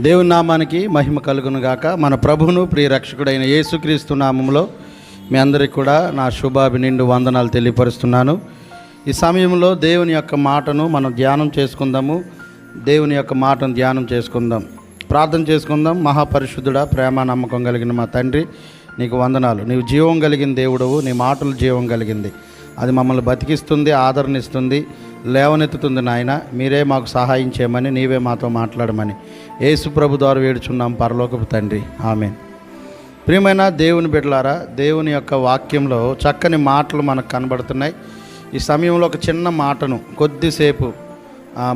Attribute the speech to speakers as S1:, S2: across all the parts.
S1: దేవుని నామానికి మహిమ కలుగును గాక మన ప్రభువును ప్రియ రక్షకుడైన యేసుక్రీస్తు నామంలో మీ అందరికి కూడా నా శుభాభినిండు వందనాలు తెలియపరుస్తున్నాను. ఈ సమయంలో దేవుని యొక్క మాటను మనం ధ్యానం చేసుకుందాము. దేవుని యొక్క మాటను ధ్యానం చేసుకుందాం. ప్రార్థన చేసుకుందాం. మహాపరిశుద్ధుడా ప్రేమ నమ్మకం కలిగిన మా తండ్రి నీకు వందనాలు. నీవు జీవం కలిగిన దేవుడవు నీ మాటలు జీవం కలిగింది. అది మమ్మల్ని బతికిస్తుంది ఆదరణిస్తుంది లేవనెత్తుతుంది నాయన. మీరే మాకు సహాయం చేయమని నీవే మాతో మాట్లాడమని. యేసు ప్రభు ద్వారా వేడుచున్నాం పరలోకపు తండ్రి. ఆమె ప్రియమైన దేవుని బిడ్డలారా దేవుని యొక్క వాక్యంలో చక్కని మాటలు మనకు కనబడుతున్నాయి. ఈ సమయంలో ఒక చిన్న మాటను కొద్దిసేపు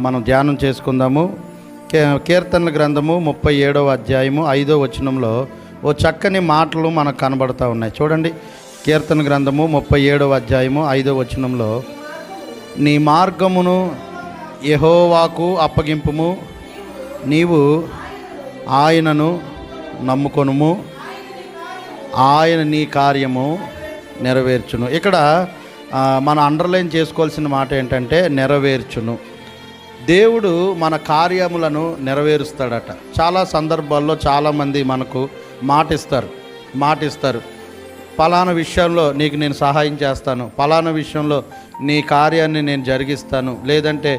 S1: మనం ధ్యానం చేసుకుందాము. కీర్తనల గ్రంథము ముప్పై ఏడవ అధ్యాయము ఐదో వచనంలో ఓ చక్కని మాటలు మనకు కనబడుతూ ఉన్నాయి. చూడండి కీర్తన గ్రంథము ముప్పై ఏడవ అధ్యాయము ఐదో వచనంలో నీ మార్గమును యహోవాకు అప్పగింపుము నీవు ఆయనను నమ్ముకొనుము ఆయన నీ కార్యము నెరవేర్చును. ఇక్కడ మన అండర్లైన్ చేసుకోవాల్సిన మాట ఏంటంటే నెరవేర్చును. దేవుడు మన కార్యములను నెరవేరుస్తాడట. చాలా సందర్భాల్లో చాలామంది మనకు మాటిస్తారు మాటిస్తారు. పలానా విషయంలో నీకు నేను సహాయం చేస్తాను. పలానా విషయంలో నీ కార్యాన్ని నేను జరిగిస్తాను. లేదంటే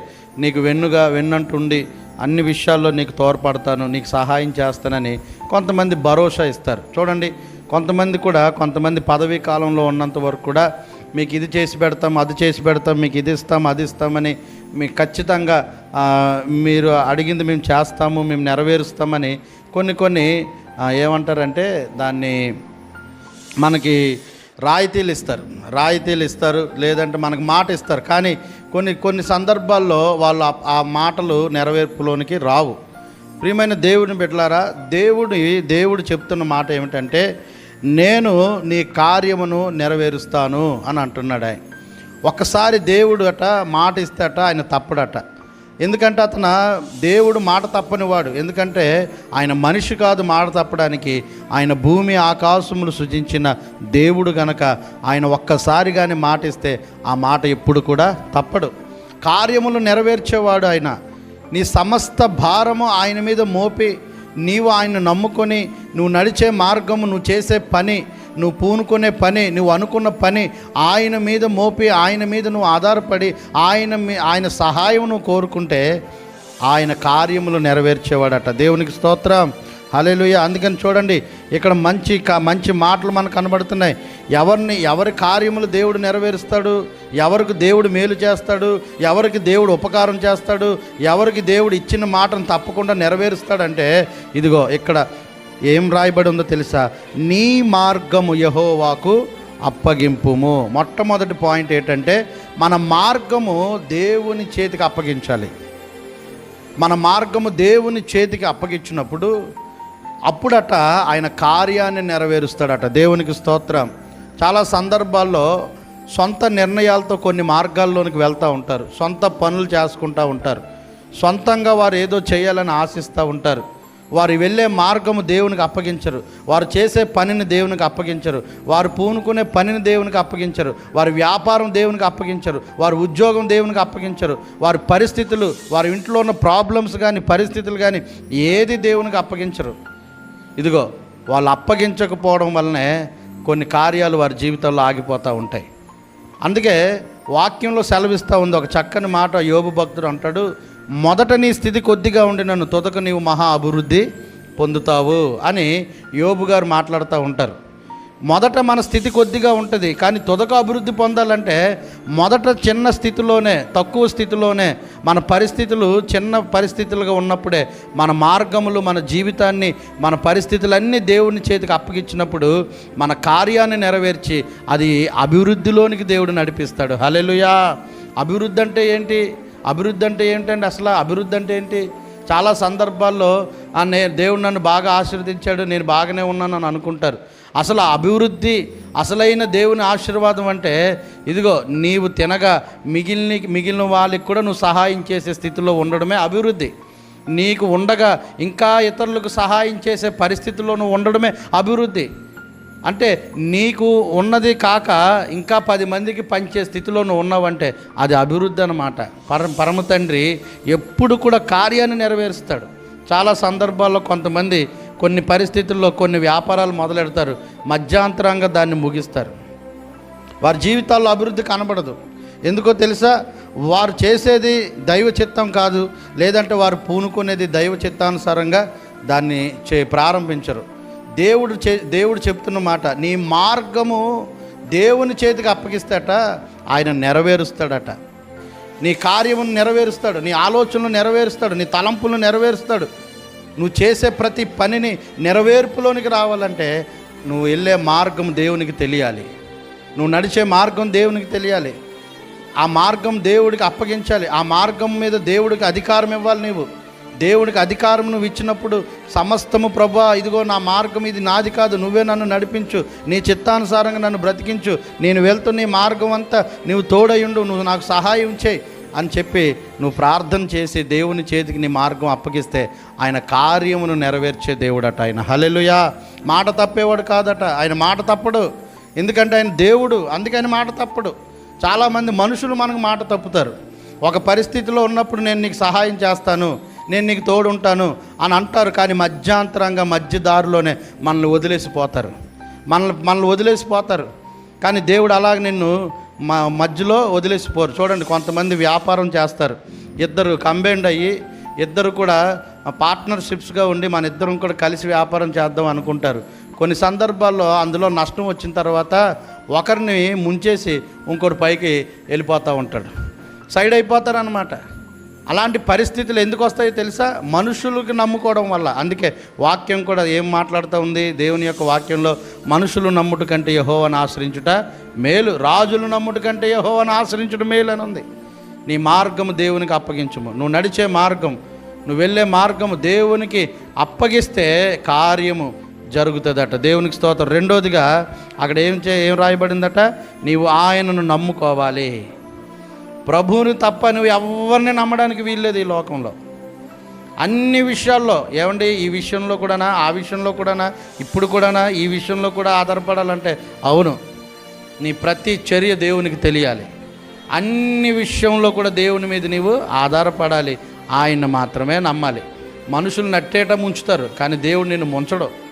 S1: నీకు వెన్నుగా వెన్నంటుండి అన్ని విషయాల్లో నీకు తోడ్పడతాను. నీకు సహాయం చేస్తానని కొంతమంది భరోసా ఇస్తారు. చూడండి కొంతమంది కూడా కొంతమంది పదవీ కాలంలో ఉన్నంత వరకు కూడా మీకు ఇది చేసి పెడతాం అది చేసి పెడతాం మీకు ఇది ఇస్తాం అది ఇస్తామని మీకు ఖచ్చితంగా మీరు అడిగింది మేము చేస్తాము మేము నెరవేరుస్తామని కొన్ని కొన్ని ఏమంటారంటే దాన్ని మనకి రాయితీలు ఇస్తారు. రాయితీలు ఇస్తారు లేదంటే మనకు మాట ఇస్తారు. కానీ కొన్ని కొన్ని సందర్భాల్లో వాళ్ళు ఆ- మాటలు నెరవేర్పులోనికి రావు. ప్రియమైన దేవుడిని పెట్టలారా దేవుడి దేవుడు చెప్తున్న మాట ఏమిటంటే నేను నీ కార్యమును నెరవేరుస్తాను అని అంటున్నాడు ఆయన ఒక్కసారి దేవుడు అట మాట ఇస్తే అట ఆయన తప్పడట. ఎందుకంటే అతను దేవుడు మాట తప్పనివాడు. ఎందుకంటే ఆయన మనిషి కాదు మాట తప్పడానికి. ఆయన భూమి ఆకాశములు సృజించిన దేవుడు గనక ఆయన ఒక్కసారి కానీ మాట ఇస్తే ఆ మాట ఎప్పుడు కూడా తప్పడు. కార్యములు నెరవేర్చేవాడు ఆయన. నీ సమస్త భారము ఆయన మీద మోపి నీవు ఆయన నమ్ముకొని నువ్వు నడిచే మార్గము నువ్వు చేసే పని నువ్వు పూనుకునే పని నువ్వు అనుకున్న పని ఆయన మీద మోపి ఆయన మీద నువ్వు ఆధారపడి ఆయన మీ ఆయన సహాయం నువ్వు కోరుకుంటే ఆయన కార్యములు నెరవేర్చేవాడట. దేవునికి స్తోత్రం. హలేలుయ అందుకని చూడండి ఇక్కడ మంచి మంచి మాటలు మనకు కనబడుతున్నాయి. ఎవరిని ఎవరి కార్యములు దేవుడు నెరవేరుస్తాడు? ఎవరికి దేవుడు మేలు చేస్తాడు? ఎవరికి దేవుడు ఉపకారం చేస్తాడు? ఎవరికి దేవుడు ఇచ్చిన మాటను తప్పకుండా నెరవేరుస్తాడంటే ఇదిగో ఇక్కడ ఏం రాయబడి ఉందో తెలుసా? నీ మార్గము యహోవాకు అప్పగింపుము. మొట్టమొదటి పాయింట్ ఏంటంటే మన మార్గము దేవుని చేతికి అప్పగించాలి. మన మార్గము దేవుని చేతికి అప్పగించినప్పుడు అప్పుడట ఆయన కార్యాన్ని నెరవేరుస్తాడట. దేవునికి స్తోత్రం. చాలా సందర్భాల్లో సొంత నిర్ణయాలతో కొన్ని మార్గాల్లోనికి వెళ్తూ ఉంటారు. సొంత పనులు చేసుకుంటూ ఉంటారు. సొంతంగా వారు ఏదో చేయాలని ఆశిస్తూ ఉంటారు. వారు వెళ్ళే మార్గము దేవునికి అప్పగించరు. వారు చేసే పనిని దేవునికి అప్పగించరు. వారు పూనుకునే పనిని దేవునికి అప్పగించరు. వారి వ్యాపారం దేవునికి అప్పగించరు. వారి ఉద్యోగం దేవునికి అప్పగించరు. వారి పరిస్థితులు వారి ఇంట్లో ఉన్న ప్రాబ్లమ్స్ కానీ పరిస్థితులు కానీ ఏది దేవునికి అప్పగించరు. ఇదిగో వాళ్ళు అప్పగించకపోవడం వల్లనే కొన్ని కార్యాలు వారి జీవితంలో ఆగిపోతూ ఉంటాయి. అందుకే వాక్యంలో సెలవిస్తూ ఉంది. ఒక చక్కని మాట యోగు భక్తుడు అంటాడు. మొదట నీ స్థితి కొద్దిగా ఉండి నన్ను తొదక నీవు మహా అభివృద్ధి పొందుతావు అని యోబు గారు మాట్లాడుతూ ఉంటారు. మొదట మన స్థితి కొద్దిగా ఉంటుంది కానీ తొదక అభివృద్ధి పొందాలంటే మొదట చిన్న స్థితిలోనే తక్కువ స్థితిలోనే మన పరిస్థితులు చిన్న పరిస్థితులుగా ఉన్నప్పుడే మన మార్గములు మన జీవితాన్ని మన పరిస్థితులన్నీ దేవుని చేతికి అప్పగించినప్పుడు మన కార్యాన్ని నెరవేర్చి అది అభివృద్ధిలోనికి దేవుడు నడిపిస్తాడు. హలెలుయా అభివృద్ధి అంటే ఏంటి? అభివృద్ధి అంటే ఏంటండి? అసలు అభివృద్ధి అంటే ఏంటి? చాలా సందర్భాల్లో నే దేవుడు నన్ను బాగా ఆశీర్వదించాడు నేను బాగానే ఉన్నాను అని అనుకుంటారు. అసలు అభివృద్ధి అసలైన దేవుని ఆశీర్వాదం అంటే ఇదిగో నీవు తినగా మిగిలిన మిగిలిన వాళ్ళకి కూడా నువ్వు సహాయం చేసే స్థితిలో ఉండడమే అభివృద్ధి. నీకు ఉండగా ఇంకా ఇతరులకు సహాయం చేసే పరిస్థితుల్లో నువ్వు ఉండడమే అభివృద్ధి. అంటే నీకు ఉన్నది కాక ఇంకా పది మందికి పంచే స్థితిలో నువ్వు ఉన్నావంటే అది అభివృద్ధి అనమాట పర పరమ తండ్రి ఎప్పుడు కూడా కార్యాన్ని నెరవేరుస్తాడు. చాలా సందర్భాల్లో కొంతమంది కొన్ని పరిస్థితుల్లో కొన్ని వ్యాపారాలు మొదలెడతారు మధ్యాంతరంగా దాన్ని ముగిస్తారు. వారి జీవితాల్లో అభివృద్ధి కనబడదు. ఎందుకో తెలుసా? వారు చేసేది దైవ చిత్తం కాదు లేదంటే వారు పూనుకునేది దైవ చిత్తానుసారంగా దాన్ని చే ప్రారంభించరు. దేవుడు చే దేవుడు చెప్తున్న మాట నీ మార్గము దేవుని చేతికి అప్పగిస్తాట ఆయన నెరవేరుస్తాడట. నీ కార్యమును నెరవేరుస్తాడు నీ ఆలోచనలు నెరవేరుస్తాడు నీ తలంపులను నెరవేరుస్తాడు. నువ్వు చేసే ప్రతి పనిని నెరవేర్పులోనికి రావాలంటే నువ్వు వెళ్ళే మార్గం దేవునికి తెలియాలి. నువ్వు నడిచే మార్గం దేవునికి తెలియాలి. ఆ మార్గం దేవుడికి అప్పగించాలి. ఆ మార్గం మీద దేవుడికి అధికారం ఇవ్వాలి నీవు. దేవుడికి అధికారం నువ్వు ఇచ్చినప్పుడు సమస్తము ప్రభా ఇదిగో నా మార్గం ఇది నాది కాదు నువ్వే నన్ను నడిపించు నీ చిత్తానుసారంగా నన్ను బ్రతికించు నేను వెళ్తున్న నీ మార్గం అంతా నువ్వు తోడయుండు నువ్వు నాకు సహాయం చేయి అని చెప్పి నువ్వు ప్రార్థన చేసి దేవుని చేతికి నీ మార్గం అప్పగిస్తే ఆయన కార్యమును నెరవేర్చే దేవుడట ఆయన. హలెలుయా మాట తప్పేవాడు కాదట. ఆయన మాట తప్పడు. ఎందుకంటే ఆయన దేవుడు. అందుకని మాట తప్పడు. చాలామంది మనుషులు మనకు మాట తప్పుతారు. ఒక పరిస్థితిలో ఉన్నప్పుడు నేను నీకు సహాయం చేస్తాను. నేను నీకు తోడు ఉంటాను అని అంటారు కానీ మధ్యాంతరంగా మధ్య దారిలోనే మనల్ని వదిలేసిపోతారు. మనల్ని మనల్ని వదిలేసిపోతారు. కానీ దేవుడు అలాగ నిన్ను మా మధ్యలో వదిలేసిపోరు. చూడండి కొంతమంది వ్యాపారం చేస్తారు. ఇద్దరు కంబైండ్ అయ్యి ఇద్దరు కూడా పార్ట్నర్షిప్స్గా ఉండి మన ఇద్దరం కూడా కలిసి వ్యాపారం చేద్దాం అనుకుంటారు. కొన్ని సందర్భాల్లో అందులో నష్టం వచ్చిన తర్వాత ఒకరిని ముంచేసి ఇంకోటి పైకి వెళ్ళిపోతూ ఉంటాడు. సైడ్ అయిపోతారు అనమాట అలాంటి పరిస్థితులు ఎందుకు వస్తాయో తెలుసా? మనుషులకు నమ్ముకోవడం వల్ల. అందుకే వాక్యం కూడా ఏం మాట్లాడుతూ ఉంది? దేవుని యొక్క వాక్యంలో మనుషులు నమ్ముట కంటే యహోవని ఆశ్రయించుట మేలు. రాజులు నమ్ముట కంటే యహోవని ఆశ్రయించుట మేలు అని ఉంది. నీ మార్గము దేవునికి అప్పగించము. నువ్వు నడిచే మార్గం నువ్వు వెళ్ళే మార్గము దేవునికి అప్పగిస్తే కార్యము జరుగుతుందట. దేవునికి స్తోత్రం. రెండోదిగా అక్కడ ఏం చే ఏం రాయబడిందట? నీవు ఆయనను నమ్ముకోవాలి. ప్రభువుని తప్ప నువ్వు ఎవరిని నమ్మడానికి వీల్లేదు ఈ లోకంలో. అన్ని విషయాల్లో ఏమండి ఈ విషయంలో కూడానా ఆ విషయంలో కూడానా ఇప్పుడు కూడానా ఈ విషయంలో కూడా ఆధారపడాలంటే అవును నీ ప్రతి చర్య దేవునికి తెలియాలి. అన్ని విషయంలో కూడా దేవుని మీద నీవు ఆధారపడాలి. ఆయన మాత్రమే నమ్మాలి. మనుషులు నట్టేట ముంచుతారు కానీ దేవుడు నిన్ను ముంచడు.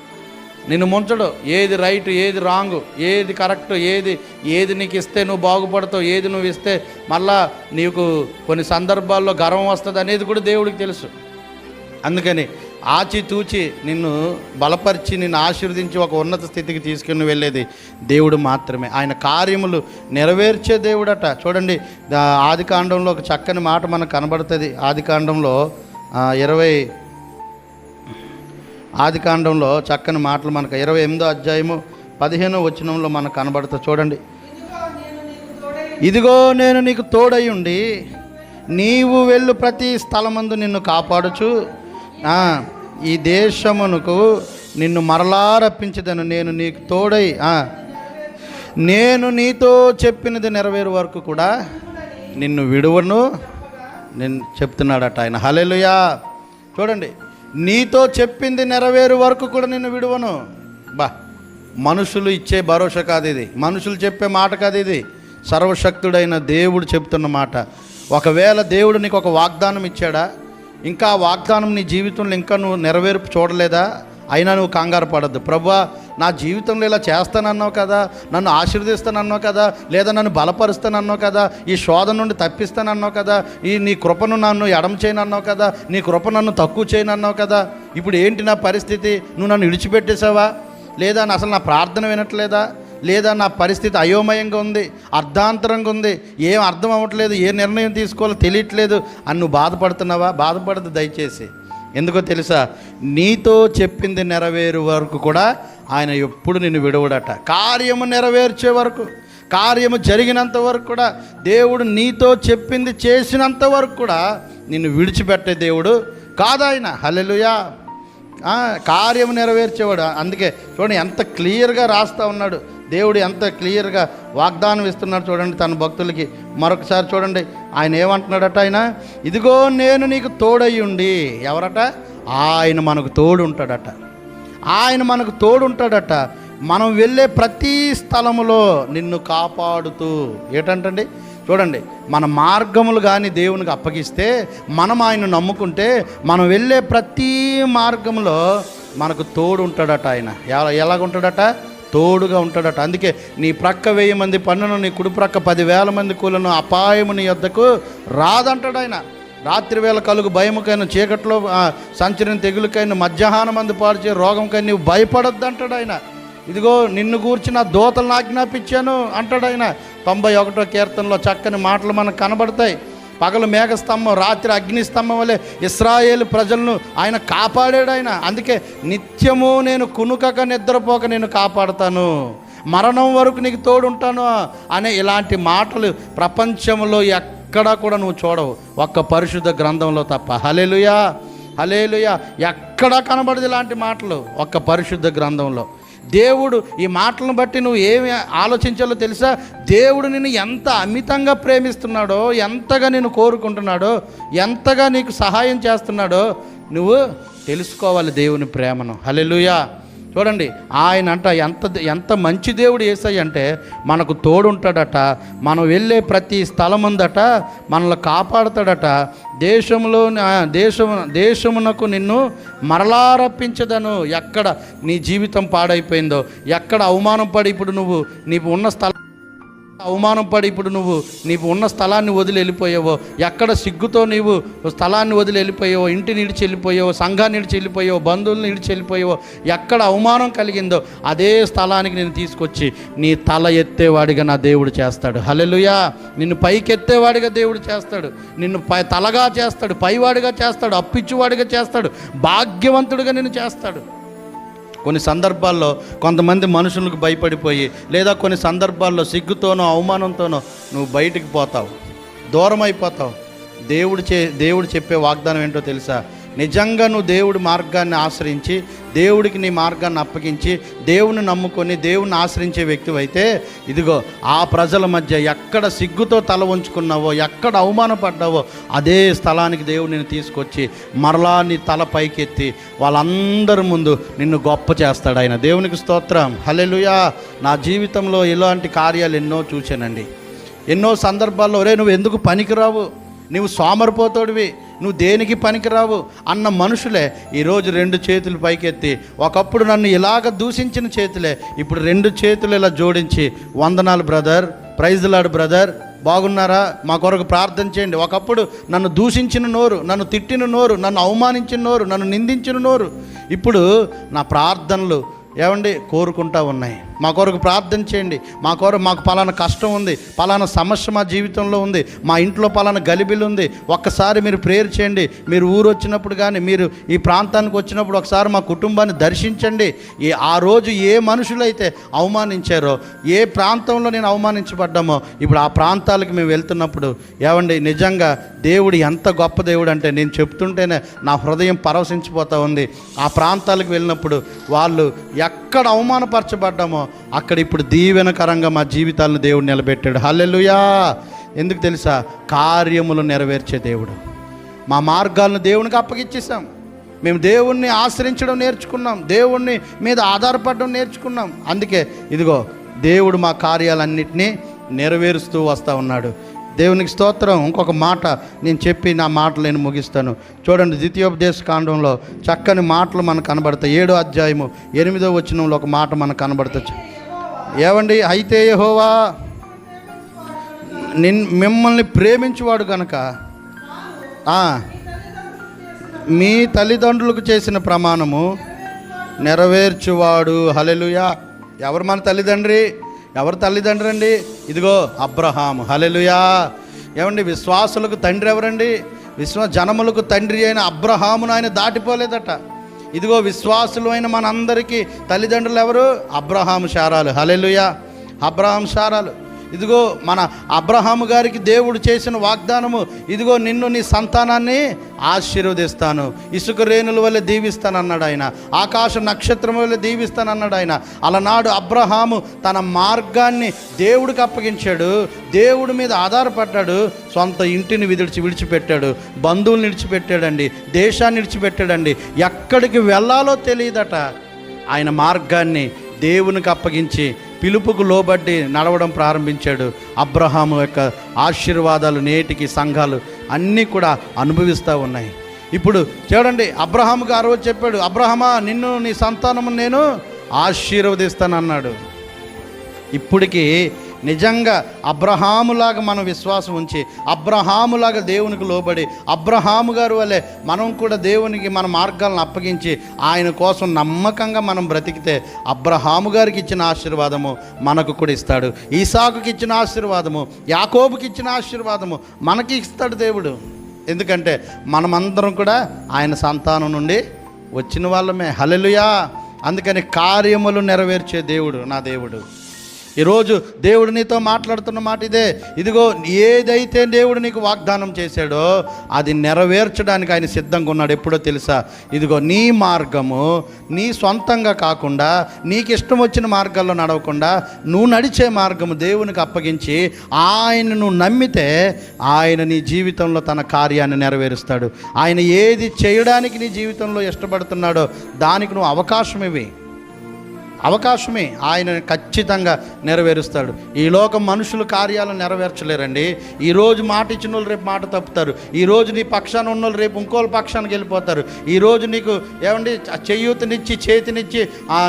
S1: నిన్ను ముంచడు. ఏది రైట్ ఏది రాంగ్ ఏది కరెక్ట్ ఏది ఏది నీకు ఇస్తే నువ్వు బాగుపడతావు ఏది నువ్వు ఇస్తే మళ్ళా నీకు కొన్ని సందర్భాల్లో గర్వం వస్తుంది అనేది కూడా దేవుడికి తెలుసు. అందుకని ఆచితూచి నిన్ను బలపరిచి నిన్ను ఆశీర్వదించి ఒక ఉన్నత స్థితికి తీసుకుని వెళ్ళేది దేవుడు మాత్రమే. ఆయన కార్యములు నెరవేర్చే దేవుడట. చూడండి ఆది కాండంలో ఒక చక్కని మాట మనకు కనబడుతుంది. ఆది కాండంలో ఇరవై ఆది కాండంలో చక్కని మాటలు మనకు ఇరవై ఎనిమిదో అధ్యాయము పదిహేనో వచనంలో మనకు కనబడుతుంది చూడండి. ఇదిగో నేను నీకు తోడై ఉండి నీవు వెళ్ళు ప్రతి స్థలమందు నిన్ను కాపాడుచు. ఈ దేశమునకు నిన్ను మరలా రప్పించదను. నేను నీకు తోడై నేను నీతో చెప్పినది నెరవేరు వరకు కూడా నిన్ను విడువను. నేను చెప్తున్నాడట ఆయన. హలెలుయా చూడండి. నీతో చెప్పింది నెరవేరు వరకు కూడా నిన్ను విడువను. బా మనుషులు ఇచ్చే భరోసా కాదు ఇది. మనుషులు చెప్పే మాట కాదు ఇది. సర్వశక్తుడైన దేవుడు చెప్తున్న మాట. ఒకవేళ దేవుడు నీకు ఒక వాగ్దానం ఇచ్చాడా? ఇంకా ఆ వాగ్దానం నీ జీవితంలో ఇంకా నువ్వు నెరవేర్పు చూడలేదా? అయినా నువ్వు కంగారు పడద్దు. ప్రభా నా జీవితంలో ఇలా చేస్తానన్నావు కదా నన్ను ఆశీర్దిస్తానన్నావు కదా లేదా నన్ను బలపరుస్తానన్నావు కదా ఈ శోధన నుండి తప్పిస్తానన్నావు కదా ఈ నీ కృపను నన్ను ఎడమ చేయనన్నావు కదా నీ కృప నన్ను తక్కువ చేయనన్నావు కదా ఇప్పుడు ఏంటి నా పరిస్థితి? నువ్వు నన్ను విడిచిపెట్టేసావా లేదా అసలు నా ప్రార్థన వినట్లేదా? లేదా నా పరిస్థితి అయోమయంగా ఉంది అర్ధాంతరంగా ఉంది ఏం అర్థం అవ్వట్లేదు ఏ నిర్ణయం తీసుకోవాలో తెలియట్లేదు అని నువ్వు బాధపడుతున్నావా? బాధపడదు దయచేసి. ఎందుకో తెలుసా? నీతో చెప్పింది నెరవేరు వరకు కూడా ఆయన ఎప్పుడు నిన్ను విడవడట. కార్యము నెరవేర్చే వరకు కార్యము జరిగినంత వరకు కూడా దేవుడు నీతో చెప్పింది చేసినంత వరకు కూడా నిన్ను విడిచిపెట్టే దేవుడు కాదాయన హలెలుయా కార్యము కార్యం నెరవేర్చేవాడు. అందుకే చూడండి ఎంత క్లియర్గా రాస్తా ఉన్నాడు. దేవుడు ఎంత క్లియర్గా వాగ్దానం ఇస్తున్నాడు చూడండి తన భక్తులకి. మరొకసారి చూడండి ఆయన ఏమంటున్నాడట ఆయన? ఇదిగో నేను నీకు తోడై ఉండి ఎవరట? ఆయన మనకు తోడు ఉంటాడట. ఆయన మనకు తోడు ఉంటాడట. మనం వెళ్ళే ప్రతి స్థలములో నిన్ను కాపాడుతూ ఏంటంటండి? చూడండి మన మార్గములు కానీ దేవునికి అప్పగిస్తే మనం ఆయన నమ్ముకుంటే మనం వెళ్ళే ప్రతి మార్గంలో మనకు తోడు ఉంటాడట ఆయన. ఎలా ఎలాగుంటాడట? తోడుగా ఉంటాడట. అందుకే నీ ప్రక్క వెయ్యి మంది పన్నును నీ కుడి ప్రక్క పదివేల మంది కూలను అపాయము నీ వద్దకు రాదంటాడు ఆయన. రాత్రి వేళ కలుగు భయముకైన చీకట్లో ఆ, సంచరిన తెగులకైన మధ్యాహ్నం మంది పాడిచే రోగంకైనా నీవు భయపడొద్దు అంటాడు ఆయన. ఇదిగో నిన్ను గూర్చిన దోతలను ఆజ్ఞాపించాను అంటాడు ఆయన. తొంభై ఒకటో కీర్తనలో చక్కని మాటలు మనకు కనబడతాయి. పగలు మేఘస్తంభం రాత్రి అగ్నిస్తంభం వలె ఇస్రాయేల్ ప్రజలను ఆయన కాపాడాడు ఆయన. అందుకే నిత్యము నేను కునుకక నిద్రపోక నేను కాపాడతాను. మరణం వరకు నీకు తోడుంటాను అనే ఇలాంటి మాటలు ప్రపంచంలో ఎక్కడా కూడా నువ్వు చూడవు. ఒక్క పరిశుద్ధ గ్రంథంలో తప్ప. హలేలుయా హలేలుయా ఎక్కడా కనబడదు ఇలాంటి మాటలు ఒక్క పరిశుద్ధ గ్రంథంలో. దేవుడు ఈ మాటలను బట్టి నువ్వు ఏమి ఆలోచించాలో తెలుసా? దేవుడు నిన్ను ఎంత అమితంగా ప్రేమిస్తున్నాడో ఎంతగా నేను కోరుకుంటున్నాడో ఎంతగా నీకు సహాయం చేస్తున్నాడో నువ్వు తెలుసుకోవాలి దేవుని ప్రేమను. హలెలుయా చూడండి ఆయన అంట ఎంత ఎంత మంచి దేవుడు ఏసయ్య అంటే మనకు తోడుంటాడట మనం వెళ్ళే ప్రతి స్థలం ఉందట మనల్ని కాపాడుతాడట. దేశంలో దేశము దేశమునకు నిన్ను మరలా రప్పించదను. ఎక్కడ నీ జీవితం పాడైపోయిందో ఎక్కడ అవమానం పడి ఇప్పుడు నువ్వు నీకు ఉన్న స్థలం అవమానం పడి ఇప్పుడు నువ్వు నీవు ఉన్న స్థలాన్ని వదిలి వెళ్ళిపోయావో ఎక్కడ సిగ్గుతో నీవు స్థలాన్ని వదిలి వెళ్ళిపోయావో ఇంటిని ఇడిచి వెళ్ళిపోయావో సంఘాన్ని ఇడిచి వెళ్ళిపోయావో బంధువులను ఇడిచి వెళ్ళిపోయావో ఎక్కడ అవమానం కలిగిందో అదే స్థలానికి నేను తీసుకొచ్చి నీ తల ఎత్తేవాడిగా నా దేవుడు చేస్తాడు. హలెలుయా నిన్ను పైకెత్తేవాడిగా దేవుడు చేస్తాడు. నిన్ను పై తలగా చేస్తాడు పైవాడిగా చేస్తాడు అప్పిచ్చువాడిగా చేస్తాడు భాగ్యవంతుడిగా నిన్ను చేస్తాడు. కొన్ని సందర్భాల్లో కొంతమంది మనుషులకు భయపడిపోయి లేదా కొన్ని సందర్భాల్లో సిగ్గుతోనో అవమానంతోనో నువ్వు బయటికి పోతావు. దూరం అయిపోతావు దేవుడు చే దేవుడు చెప్పే వాగ్దానం ఏంటో తెలుసా? నిజంగా నువ్వు దేవుడి మార్గాన్ని ఆశ్రయించి దేవుడికి నీ మార్గాన్ని అప్పగించి దేవుని నమ్ముకొని దేవుని ఆశ్రయించే వ్యక్తి అయితే ఇదిగో ఆ ప్రజల మధ్య ఎక్కడ సిగ్గుతో తల ఉంచుకున్నావో ఎక్కడ అవమానపడ్డావో అదే స్థలానికి దేవుడిని తీసుకొచ్చి మరలా నీ తల పైకెత్తి వాళ్ళందరి ముందు నిన్ను గొప్ప చేస్తాడు ఆయన. దేవునికి స్తోత్రం. హలెలుయా నా జీవితంలో ఇలాంటి కార్యాలు ఎన్నో చూశానండి. ఎన్నో సందర్భాల్లో ఒరే నువ్వు ఎందుకు పనికిరావు? నువ్వు సోమరిపోతాడివి. నువ్వు దేనికి పనికిరావు అన్న మనుషులే ఈరోజు రెండు చేతులు పైకెత్తి ఒకప్పుడు నన్ను ఇలాగ దూషించిన చేతులే ఇప్పుడు రెండు చేతులు ఇలా జోడించి వందనాలు బ్రదర్ ప్రైజ్లాడు బ్రదర్ బాగున్నారా? మా కొరకు ప్రార్థన చేయండి. ఒకప్పుడు నన్ను దూషించిన నోరు నన్ను తిట్టిన నోరు నన్ను అవమానించిన నోరు నన్ను నిందించిన నోరు ఇప్పుడు నా ప్రార్థనలు ఏమండి? కోరుకుంటా ఉన్నాయి. మా కొరకు ప్రార్థన చేయండి. మా కొరకు మాకు పలానా కష్టం ఉంది. పలానా సమస్య మా జీవితంలో ఉంది. మా ఇంట్లో పలానా గలిబిలు ఉంది. ఒక్కసారి మీరు ప్రేయర్ చేయండి. మీరు ఊరు వచ్చినప్పుడు కానీ మీరు ఈ ప్రాంతానికి వచ్చినప్పుడు ఒకసారి మా కుటుంబాన్ని దర్శించండి. ఈ ఆ రోజు ఏ మనుషులైతే అవమానించారో ఏ ప్రాంతంలో నేను అవమానించబడ్డామో ఇప్పుడు ఆ ప్రాంతాలకు మేము వెళ్తున్నప్పుడు ఏమండి నిజంగా దేవుడు ఎంత గొప్ప దేవుడు అంటే నేను చెప్తుంటేనే నా హృదయం పరవశించిపోతూ ఉంది. ఆ ప్రాంతాలకు వెళ్ళినప్పుడు వాళ్ళు ఎక్కడ అవమానపరచబడ్డామో అక్కడ ఇప్పుడు దీవెనకరంగా మా జీవితాలను దేవుడు నిలబెట్టాడు. హల్లెలుయా! ఎందుకు తెలుసా? కార్యములు నెరవేర్చే దేవుడు. మా మార్గాలను దేవునికి అప్పగిచ్చేసాం మేము దేవుణ్ణి ఆశ్రయించడం నేర్చుకున్నాం. దేవుణ్ణి మీద ఆధారపడడం నేర్చుకున్నాం. అందుకే ఇదిగో దేవుడు మా కార్యాలన్నింటినీ నెరవేరుస్తూ వస్తూ ఉన్నాడు. దేవునికి స్తోత్రం. ఇంకొక మాట నేను చెప్పి నా మాటలు నేను ముగిస్తాను. చూడండి ద్వితీయోపదేశ కాండంలో చక్కని మాటలు మనకు కనబడతాయి. ఏడో అధ్యాయము ఎనిమిదో వచనంలో ఒక మాట మనకు కనబడుతుంది ఏవండి? అయితే యెహోవా నిన్ మిమ్మల్ని ప్రేమించువాడు కనుక మీ తల్లిదండ్రులకు చేసిన ప్రమాణము నెరవేర్చువాడు. హలెలుయా ఎవరు మన తల్లిదండ్రి? ఎవరు తల్లిదండ్రి ఇదిగో అబ్రహాం హలెలుయా ఏమండి విశ్వాసులకు తండ్రి ఎవరండి? విశ్వ జనములకు తండ్రి అయిన అబ్రహామును ఆయన దాటిపోలేదట. ఇదిగో విశ్వాసులు అయిన మనందరికీ తల్లిదండ్రులు ఎవరు? అబ్రహాము శారాలు. హలెలుయా అబ్రహాం శారాలు. ఇదిగో మన అబ్రహాము గారికి దేవుడు చేసిన వాగ్దానము ఇదిగో నిన్ను నీ సంతానాన్ని ఆశీర్వదిస్తాను. ఇసుక రేణుల వల్ల దీవిస్తానన్నాడు ఆయన. ఆకాశ నక్షత్రం వల్ల దీవిస్తానన్నాడు ఆయన. అలనాడు అబ్రహాము తన మార్గాన్ని దేవుడికి అప్పగించాడు. దేవుడి మీద ఆధారపడ్డాడు. సొంత ఇంటిని విడిచి విడిచిపెట్టాడు. బంధువులు విడిచిపెట్టాడండి. దేశాన్ని విడిచిపెట్టాడండి. ఎక్కడికి వెళ్ళాలో తెలియదట. ఆయన మార్గాన్ని దేవునికి అప్పగించి పిలుపుకు లోబట్టి నడవడం ప్రారంభించాడు. అబ్రహాము యొక్క ఆశీర్వాదాలు నేటికి సంఘాలు అన్నీ కూడా అనుభవిస్తూ ఉన్నాయి. ఇప్పుడు చూడండి అబ్రహాము గారు చెప్పాడు అబ్రహమా నిన్ను నీ సంతానము నేను ఆశీర్వదిస్తానన్నాడు. ఇప్పటికీ నిజంగా అబ్రహాములాగా మనం విశ్వాసం ఉంచి అబ్రహాములాగా దేవునికి లోబడి అబ్రహాము గారు వలె మనం కూడా దేవునికి మన మార్గాలను అప్పగించి ఆయన కోసం నమ్మకంగా మనం బ్రతికితే అబ్రహాము గారికి ఇచ్చిన ఆశీర్వాదము మనకు కూడా ఇస్తాడు. ఈసాకుకి ఇచ్చిన ఆశీర్వాదము యాకోబుకి ఇచ్చిన ఆశీర్వాదము మనకి ఇస్తాడు దేవుడు. ఎందుకంటే మనమందరం కూడా ఆయన సంతానం నుండి వచ్చిన వాళ్ళమే. హలెలుయా అందుకని కార్యములు నెరవేర్చే దేవుడు నా దేవుడు. ఈరోజు దేవుడు నీతో మాట్లాడుతున్న మాట ఇదే. ఇదిగో ఏదైతే దేవుడు నీకు వాగ్దానం చేశాడో అది నెరవేర్చడానికి ఆయన సిద్ధంగా ఉన్నాడు. ఎప్పుడో తెలుసా? ఇదిగో నీ మార్గము నీ సొంతంగా కాకుండా నీకు ఇష్టం వచ్చిన మార్గాల్లో నడవకుండా నువ్వు నడిచే మార్గము దేవునికి అప్పగించి ఆయన నువ్వు నమ్మితే ఆయన నీ జీవితంలో తన కార్యాన్ని నెరవేరుస్తాడు. ఆయన ఏది చేయడానికి నీ జీవితంలో ఇష్టపడుతున్నాడో దానికి నువ్వు అవకాశం ఇవి అవకాశమే ఆయన ఖచ్చితంగా నెరవేరుస్తాడు. ఈ లోకం మనుషులు కార్యాలను నెరవేర్చలేరండి. ఈరోజు మాట ఇచ్చిన వాళ్ళు రేపు మాట తప్పుతారు. ఈరోజు నీ పక్షాన ఉన్న వాళ్ళు రేపు ఇంకోళ్ళ పక్షానికి వెళ్ళిపోతారు. ఈరోజు నీకు ఏమండి చేయూతనిచ్చి చేతినిచ్చి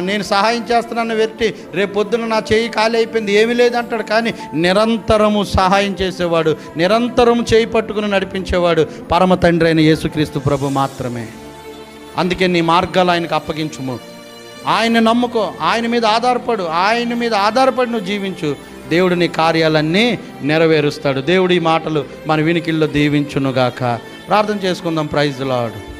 S1: నేను సహాయం చేస్తున్నాను పెట్టి రేపు పొద్దున నా చేయి ఖాళీ అయిపోయింది ఏమీ లేదంటాడు. కానీ నిరంతరము సహాయం చేసేవాడు నిరంతరము చేయి పట్టుకుని నడిపించేవాడు పరమ తండ్రి అయిన యేసుక్రీస్తు ప్రభు మాత్రమే. అందుకే నీ మార్గాలు ఆయనకు అప్పగించుము. ఆయన నమ్ముకో ఆయన మీద ఆధారపడు ఆయన మీద ఆధారపడి నువ్వు జీవించు. దేవుడు నీ కార్యాలన్నీ నెరవేరుస్తాడు. దేవుడు ఈ మాటలు మన వినికిల్లో దీవించునుగాక. ప్రార్థన చేసుకుందాం. ప్రైజ్ లాడు